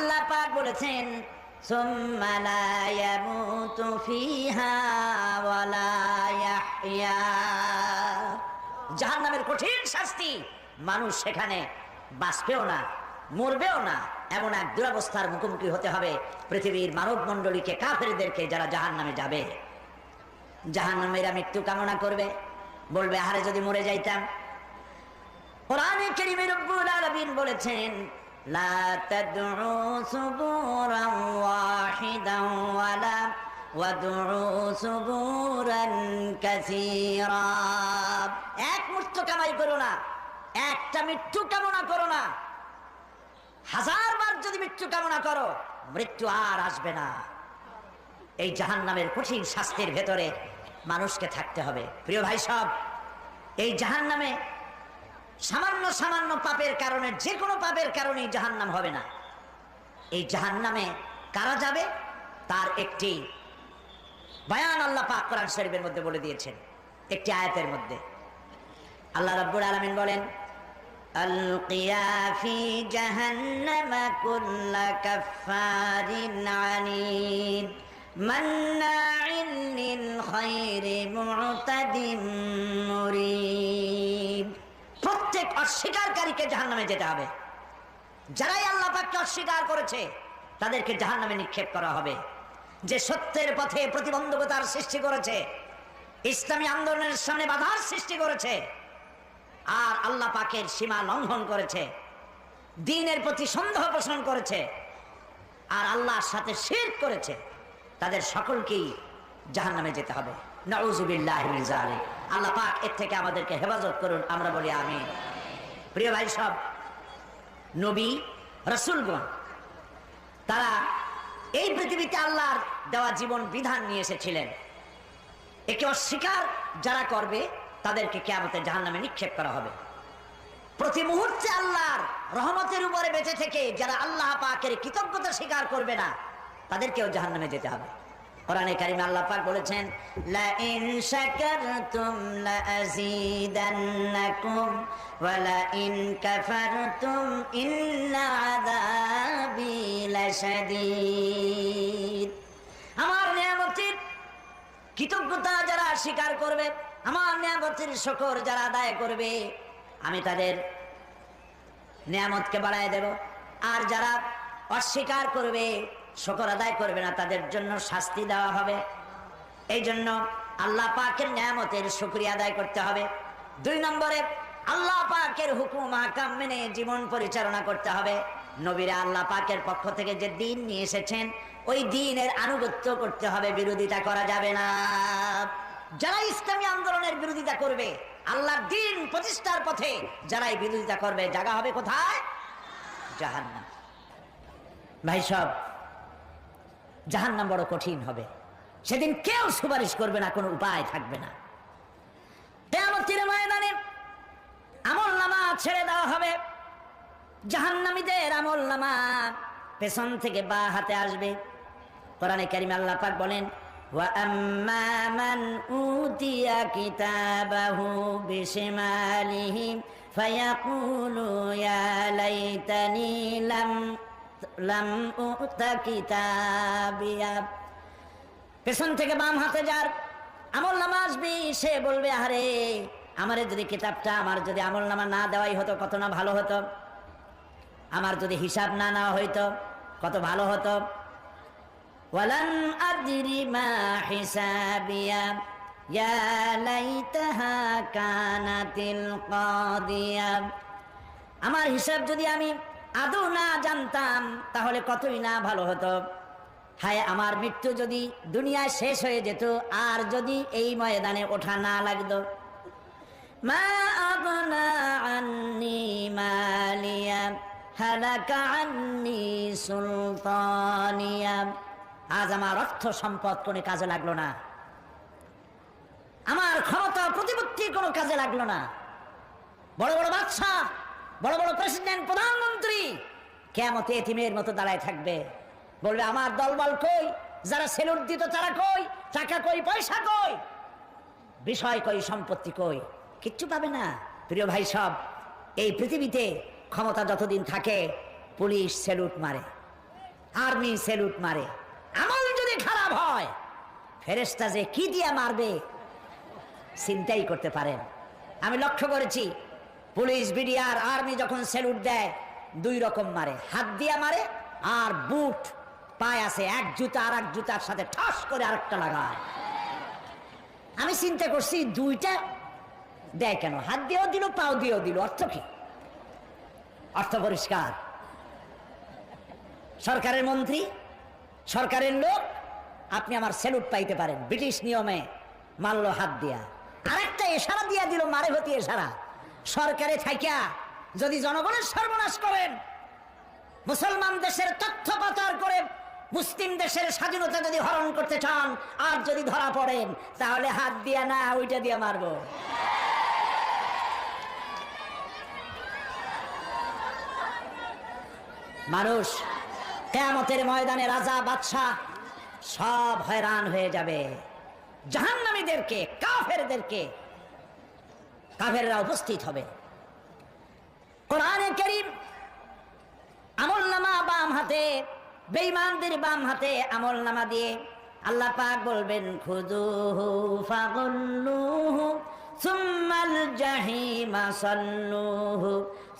আল্লাহ পাক বলেছেন জাহান নামের কঠিন শাস্তি, মানুষ সেখানে বাঁচবেও না, মরবেও না, এমন এক দুরবস্থার মুখোমুখি হতে হবে পৃথিবীর মানব মণ্ডলীকে কাফেরদেরকে যারা জাহান নামে যাবে। জাহান নামেরা মৃত্যু কামনা করবে, বলবে, আহারে যদি মরে যাইতাম। কোরআনে কেরিমের বলেছেন লা তাদউ সুবুরান ওয়াহিদান ওয়ালা ওয়াদউ সুবুরান কাসীরা এক মৃত্যু কামাই করো না, একটা মৃত্যু কামনা করো না। হাজার বার যদি মৃত্যু কামনা করো, মৃত্যু আর আসবে না। এই জাহান্নামের কঠিন শাস্তির ভেতরে মানুষকে থাকতে হবে। প্রিয় ভাই সব এই জাহান্নামে সামান্য সামান্য পাপের কারণে, যে কোনো পাপের কারণেই জাহান্নাম হবে না। এই জাহান্নামে কারা যাবে? তার একটি বায়ান আল্লাহ পাক কোরআন শরীফের মধ্যে বলে দিয়েছেন, একটি আয়াতের মধ্যে। আল্লাহ রব্বুর আলমিন বলেন মন্নাইন মুরিদ অস্বীকারীকে জাহান নামে যেতে হবে। যারাই আল্লাহ পাককে অস্বীকার করেছে, তাদেরকে জাহান নামে নিক্ষেপ করা হবে। যে সত্যের পথে প্রতিবন্ধকতার সৃষ্টি করেছে, ইসলামী আন্দোলনের সামনে বাধার সৃষ্টি করেছে, আর আল্লাহ পাকের সীমা লঙ্ঘন করেছে, দিনের প্রতি সন্দেহ পোষণ করেছে, আর আল্লাহর সাথে শির করেছে, তাদের সকলকেই জাহান নামে যেতে হবে। নজুবিল্লাহ আল্লাহ পাক এর থেকে আমাদেরকে হেফাজত করুন, আমরা বলি আমি প্রিয় ভাই সব, নবী, রসুলগণ, তারা এই পৃথিবীতে আল্লাহর দেওয়া জীবন বিধান নিয়ে এসেছিলেন। একে অস্বীকার যারা করবে, তাদেরকে কেয়ামতের জাহান নামে নিক্ষেপ করা হবে। প্রতি মুহূর্তে আল্লাহর রহমতের উপরে বেঁচে থেকে যারা আল্লাহ পাকের কৃতজ্ঞতা স্বীকার করবে না, তাদেরকেও জাহান নামে যেতে হবে। কোরআনে কারিমে আল্লাহ পাক বলেছেন লা ইন শাকারতুম লা আযীদান্নাকুম ওয়া লা ইন কাফারতুম ইন্না আযাবি লাশাদীদ। আমার নিয়ামতের কৃতজ্ঞতা যারা স্বীকার করবে, আমার নিয়ামতের শকর যারা আদায় করবে, আমি তাদের নিয়ামতকে বাড়ায় দেব। আর যারা অস্বীকার করবে শকর আদায় করবে না, তাদের জন্য শাস্তি দেওয়া হবে। এই জন্য আল্লাহ পাকের নিয়ামতের শুক্রিয়া আদায় করতে হবে। দুই নম্বরে, আল্লাহ পাকের হুকুম হাকাম মেনে জীবন পরিচালনা করতে হবে। নবীরা আল্লাহ পাকের পক্ষ থেকে যে দিন নিয়ে এসেছেন, ওই দিনের আনুগত্য করতে হবে, বিরোধিতা করা যাবে না। যারা ইসলামী আন্দোলনের বিরোধিতা করবে আল্লাহ দিন প্রতিষ্ঠার পথে যারাই বিরোধিতা করবে, জায়গা হবে কোথায়? জাহান্নাম। ভাই সব জাহান নাম বড় কঠিন হবে। সেদিন কেউ সুপারিশ করবে না, কোনো উপায় থাকবে না। তেমতির ময়দানে আমল নামা ছেড়ে দেওয়া হবে। জাহান্নামীদের আমল নামা পেছন থেকে বা হাতে আসবে। কোরআনে কারিম আল্লাহ পাক বলেন ফয়াকুলু, ইয়া লাইতানি লাম লাম কিতাবিয়া। পেছন থেকে বাম হাতে যার আমল নামা আসবি সে বলবে আরে আমারে যদি কিতাবটা, আমার যদি আমল নামা না দেওয়াই হতো, কত না ভালো হতো? আমার যদি হিসাব না নেওয়া হইতো, কত ভালো হতো? আমার হিসাব যদি আমি আদৌ না জানতাম, তাহলে কতই না ভালো হতো। হায়, আমার মৃত্যু যদি দুনিয়ায় শেষ হয়ে যেত, আর যদি এই ময়দানে ওঠা না লাগতো। মা আগনা আন্নি মালিয়া, হালাকা আন্নি সুলতানিয়া। আজ আমার অর্থ সম্পদ কোনো কাজে লাগল না। আমার ক্ষমতা প্রতিপত্তি কোনো কাজে লাগল না। বড় বড় বাচ্চা বড় বড় প্রেসিডেন্ট প্রধানমন্ত্রী কেমতে এতিমের মতো দাঁড়ায় থাকবে। বলবে, আমার দলবল কই? যারা সেলুট দিত তারা কই? টাকা কই? পয়সা কই? বিষয় কই? সম্পত্তি কই? কিচ্ছু পাবে না। প্রিয় ভাই সব, এই পৃথিবীতে ক্ষমতা যতদিন থাকে, পুলিশ সেলুট মারে, আর্মি সেলুট মারে। আমল যদি খারাপ হয় ফেরেস্তা যে কি দিয়া মারবে, চিন্তাই করতে পারেন। আমি লক্ষ্য করেছি পুলিশ বিডিআর আর্মি যখন সেলুট দেয়, দুই রকম মারে। হাত দিয়া মারে আর বুট পায় আছে। এক জুতা আর এক জুতার সাথে ঠাস করে আরেকটা লাগায়। আমি চিন্তা করছি, দুইটা দেয় কেন? হাত দিয়েও দিল, পাও দিয়েও দিল। অর্থ কি? অর্থ পরিষ্কার। সরকারের মন্ত্রী, সরকারের লোক, আপনি আমার স্যালুট পাইতে পারেন। ব্রিটিশ নিয়মে মারল হাত দিয়া। আরেকটা এশারা দিয়া দিল, মারে হতি এশারা। সরকারে থাইকা যদি জনগণের সর্বনাশ করেন, মুসলমান দেশের তথ্য পাচার করে মুসলিম দেশের স্বাধীনতা যদি হরণ করতে চান, আর যদি ধরা পড়েন তাহলে হাত দিয়া না, ওইটা দিয়া মারবো। মানুষ, কেয়ামতের ময়দানে রাজা, বাদশাহ সব হয়রান হয়ে যাবে। জাহান্নামীদেরকে, কাফেরদেরকে কাফেররা উপস্থিত হবে। কোরআনে করিম আমল নামা বাম হাতে, বেঈমানদের বাম হাতে আমল নামা দিয়ে আল্লাহ পাক বলবেন খুদুহু ফাগুল্লুহু সুম্মাল জাহিমা সাল্লুহু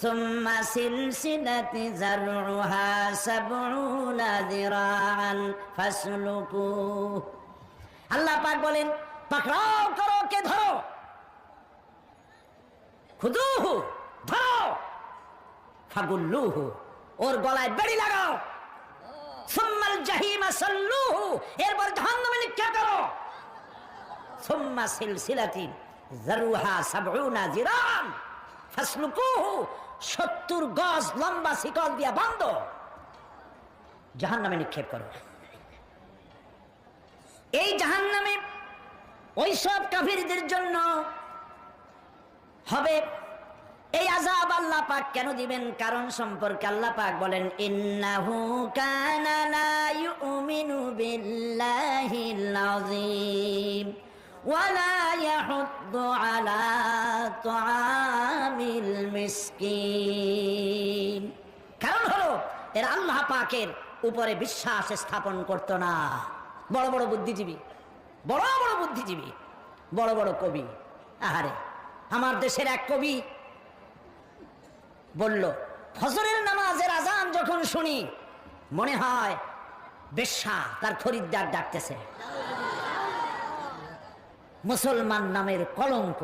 সুম্মা সিলসিলাতি জারউহা সাবউনা যিরাআন ফাসলুকুহু। আল্লাহ পাক বলেন, পাকড়াও করো কে ধরো। খুদুহু ওর গলায় লাগাও। নিক্ষেপ করো সুম্মা সিলসিলাতি জারুহা ফাসলুকুহু 70 গজ লম্বা শিকল দিয়া বন্ধ। জাহান্নামে নিক্ষেপ করো। এই জাহান্নামে ওই সব কাফিরদের জন্য হবে। এই আজাব আল্লাহ পাক কেন দিবেন? কারণ সম্পর্কে আল্লাহ পাক বলেন, ইন্নাহু কানা লা ইউমিনু বিল্লাহিল আযীম ওয়ালা ইয়াহুদ্দু আলা তুআমিল মিসকিন। কারণ হলো, এর আল্লাহ পাকের উপরে বিশ্বাস স্থাপন করতো না। বড় বড় বুদ্ধিজীবী, বড় বড় বুদ্ধিজীবী, বড় বড় কবি। আহারে আমার দেশের এক কবি বলল, ফজরের নামাজের আজান যখন শুনি, মনে হয় বেশ্যা তার খরিদ্দার ডাকতেছে। মুসলমান নামের কলঙ্ক।